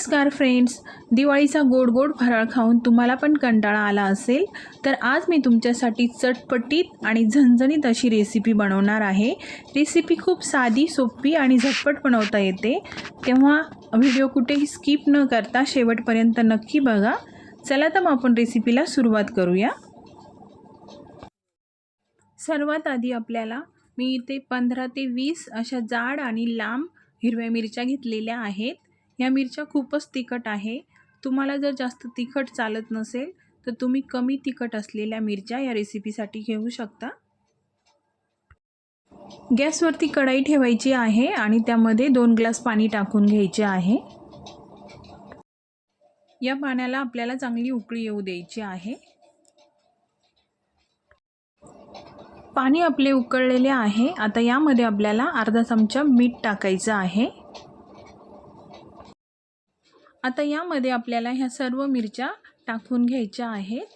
नमस्कार फ्रेंड्स दिवाळीचा गोड गोड फराळ खाऊन तुम्हाला पण कंटाळा आला असेल तर आज मी तुमच्यासाठी चटपटीत आणि झणझणीत अशी रेसिपी बनवणार आहे. रेसिपी खूप साधी सोपी आणि झटपट बनवता येते. तेव्हा व्हिडिओ कुठेही स्किप न करता शेवटपर्यंत नक्की बघा. चला तर मग आपण रेसिपीला सुरुवात करूया. सर्वात आधी आपल्याला मी इथे पंधरा ते वीस अशा जाड आणि लांब हिरव्या मिरच्या घेतलेल्या आहेत. ह्या मिरच्या खूपच तिखट आहे. तुम्हाला जर जास्त तिखट चालत नसेल तर तुम्ही कमी तिखट असलेल्या मिरच्या या रेसिपीसाठी घेऊ शकता. गॅसवरती कढाई ठेवायची आहे आणि त्यामध्ये दोन ग्लास पाणी टाकून घ्यायचे आहे. या पाण्याला आपल्याला चांगली उकळी येऊ द्यायची आहे. पाणी आपले उकळलेले आहे. आता यामध्ये आपल्याला अर्धा चमचा मीठ टाकायचं आहे. आता यामध्ये आपल्याला ह्या सर्व मिरच्या टाकून घ्यायच्या आहेत.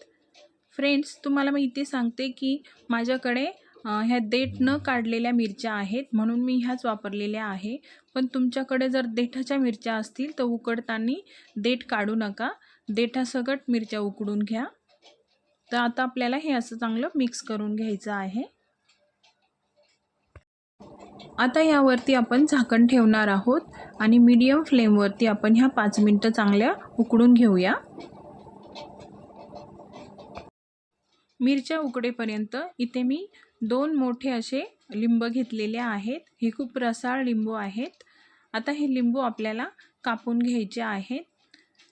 फ्रेंड्स तुम्हाला मी इथे सांगते की माझ्याकडे ह्या देठ न काढलेल्या मिरच्या आहेत म्हणून मी ह्याच वापरलेल्या आहे. पण तुमच्याकडे जर देठाच्या मिरच्या असतील तर उकडताना देठ काढू नका. देठासकट मिरच्या उकडून घ्या. तर आता आपल्याला हे असं चांगलं मिक्स करून घ्यायचं आहे. आता यावरती आपण झाकण ठेवणार आहोत आणि मीडियम फ्लेमवरती आपण ह्या पाच मिनटं चांगल्या उकडून घेऊया. मिरच्या उकडेपर्यंत इथे मी दोन मोठे असे लिंब घेतलेले आहेत. हे खूप रसाळ लिंबू आहेत. आता हे लिंबू आपल्याला कापून घ्यायचे आहेत.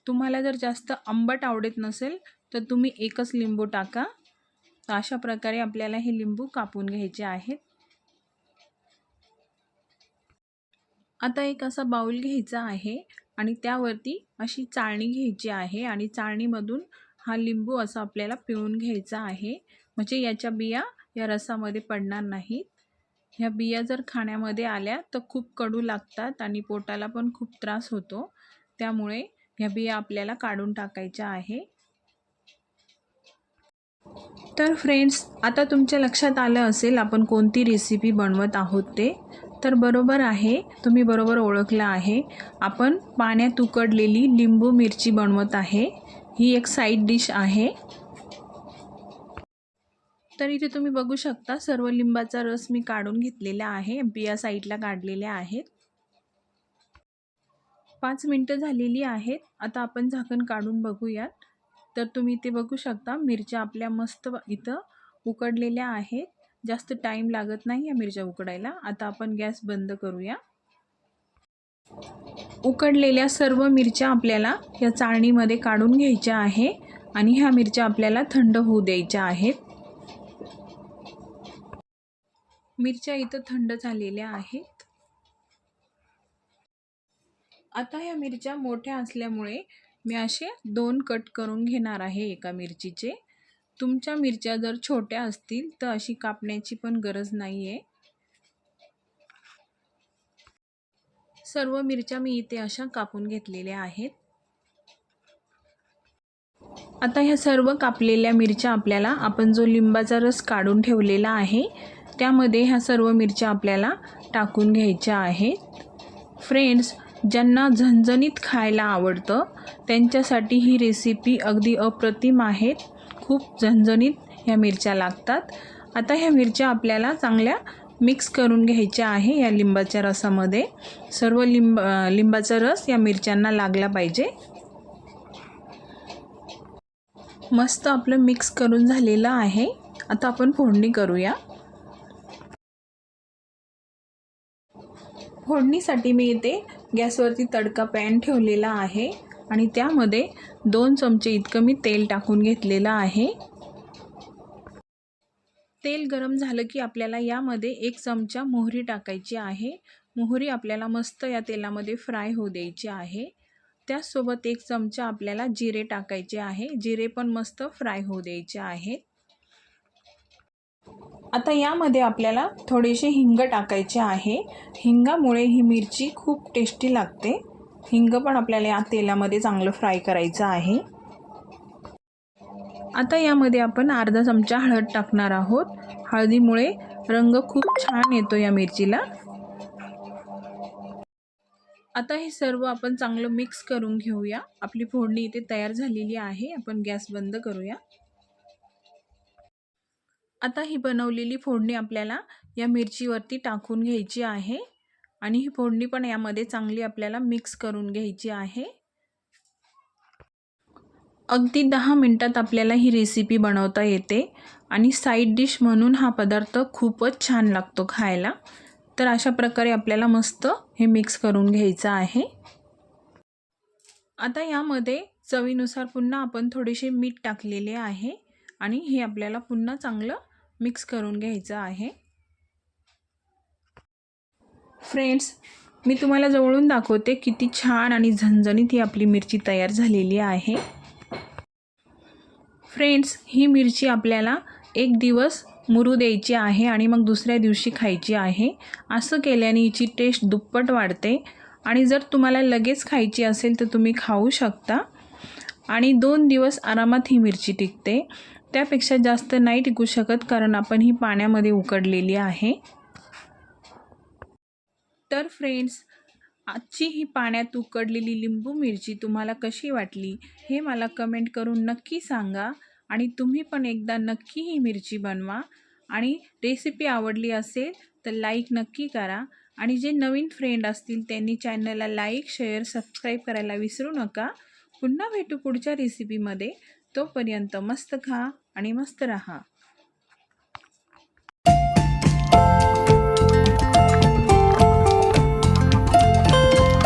तुम्हाला जर जास्त आंबट आवडत नसेल तर तुम्ही एकच लिंबू टाका. तर अशा प्रकारे आपल्याला हे लिंबू कापून घ्यायचे आहेत. आता एक असा बाऊल घ्यायचा आहे आणि त्यावरती अशी चाळणी घ्यायची आहे आणि चाळणीमधून हा लिंबू असा आपल्याला पिळून घ्यायचा आहे. म्हणजे याच्या बिया या रसामध्ये पडणार नाहीत. ह्या बिया जर खाण्यामध्ये आल्या तर खूप कडू लागतात आणि पोटाला पण खूप त्रास होतो. त्यामुळे ह्या बिया आपल्याला काढून टाकायच्या आहे. तर फ्रेंड्स आता तुमच्या लक्षात आलं असेल आपण कोणती रेसिपी बनवत आहोत ते. तर बरोबर आहे. तुम्ही बरोबर ओळखलं आहे. आपण पाण्यात उकडलेली लिंबू मिरची बनवत आहे. ही एक साईड डिश आहे. तर इथे तुम्ही बघू शकता सर्व लिंबाचा रस मी काढून घेतलेला आहे. बिया साईडला काढलेल्या आहेत. पाच मिनटं झालेली आहेत. आता आपण झाकण काढून बघूयात. तर तुम्ही इथे बघू शकता मिरच्या आपल्या मस्त इथं उकडलेल्या आहेत. जास्त टाईम लागत नाही या मिरच्या उकडायला. आता आपण गॅस बंद करूया. उकडलेल्या सर्व मिरच्या आपल्याला या चाळणीमध्ये काढून घ्यायच्या आहे आणि ह्या मिरच्या आपल्याला थंड होऊ द्यायच्या आहेत. मिरच्या इथं थंड झालेल्या आहेत. आता ह्या मिरच्या मोठ्या असल्यामुळे मी असे दोन कट करून घेणार आहे एका मिरचीचे. तुमच्या मिरच्या जर छोट्या असतील तर अशी कापण्याची पण गरज नाही आहे सर्व मिरच्या मी इथे अशा कापून घेतलेल्या आहेत. आता ह्या सर्व कापलेल्या मिरच्या आपल्याला आपण जो लिंबाचा रस काढून ठेवलेला आहे त्यामध्ये ह्या सर्व मिरच्या आपल्याला टाकून घ्यायच्या आहेत. फ्रेंड्स ज्यांना झणझणीत खायला आवडतं त्यांच्यासाठी ही रेसिपी अगदी अप्रतिम आहेत. खूप झणझणीत ह्या मिरच्या लागतात. आता ह्या मिरच्या आपल्याला चांगल्या मिक्स करून घ्यायच्या आहे या लिंबाच्या रसामध्ये. सर्व लिंब लिंबाचा रस या मिरच्यांना लागला पाहिजे. मस्त आपलं मिक्स करून झालेलं आहे. आता आपण फोडणी करूया. फोडणीसाठी मी इथे गॅसवरती तडका पॅन ठेवलेला आहे. आणि त्यामध्ये दोन चमचे इतकं मी तेल टाकून घेतलेलं आहे. तेल गरम झालं की आपल्याला यामध्ये एक चमचा मोहरी टाकायची आहे. मोहरी आपल्याला मस्त या तेलामध्ये फ्राय होऊ द्यायची आहे. त्याचसोबत एक चमचा आपल्याला जिरे टाकायचे आहे. जिरे पण मस्त फ्राय होऊ द्यायचे आहे आता यामध्ये आपल्याला थोडेसे हिंग टाकायचे आहे. हिंगामुळे ही मिरची खूप टेस्टी लागते. हिंग पण आपल्याला या तेलामध्ये चांगलं फ्राय करायचं आहे. आता यामध्ये आपण अर्धा चमचा हळद टाकणार आहोत. हळदीमुळे रंग खूप छान येतो या मिरचीला. आता हे सर्व आपण चांगलं मिक्स करून घेऊया. आपली फोडणी इथे तयार झालेली आहे. आपण गॅस बंद करूया. आता ही बनवलेली फोडणी आपल्याला या मिरचीवरती टाकून घ्यायची आहे. आणि ही फोडणी पण यामध्ये चांगली आपल्याला मिक्स करून घ्यायची आहे. अगदी दहा मिनटात आपल्याला ही रेसिपी बनवता येते आणि साईड डिश म्हणून हा पदार्थ खूपच छान लागतो खायला. तर अशा प्रकारे आपल्याला मस्त हे मिक्स करून घ्यायचं आहे. आता यामध्ये चवीनुसार पुन्हा आपण थोडेसे मीठ टाकलेले आहे आणि हे आपल्याला पुन्हा चांगलं मिक्स करून घ्यायचं आहे. फ्रेंड्स मी तुम्हाला जवळून दाखवते किती छान आणि झणझणीत ही आपली मिरची तयार झालेली आहे. फ्रेंड्स ही मिरची आपल्याला एक दिवस मुरू द्यायची आहे आणि मग दुसऱ्या दिवशी खायची आहे. असं केल्याने हिची टेस्ट दुप्पट वाढते आणि जर तुम्हाला लगेच खायची असेल तर तुम्ही खाऊ शकता. आणि दोन दिवस आरामात ही मिरची टिकते. त्यापेक्षा जास्त नाही टिकू शकत कारण आपण ही पाण्यामध्ये उकडलेली आहे. तर फ्रेंड्स आजची ही पाण्यात उकडलेली लिंबू मिरची तुम्हाला कशी वाटली हे मला कमेंट करून नक्की सांगा आणि तुम्ही पण एकदा नक्की ही मिरची बनवा. आणि रेसिपी आवडली असेल तर लाईक नक्की करा. आणि जे नवीन फ्रेंड असतील त्यांनी चॅनलला लाईक शेअर सबस्क्राईब करायला विसरू नका. पुन्हा भेटू पुढच्या रेसिपीमध्ये तोपर्यंत मस्त खा आणि मस्त रहा.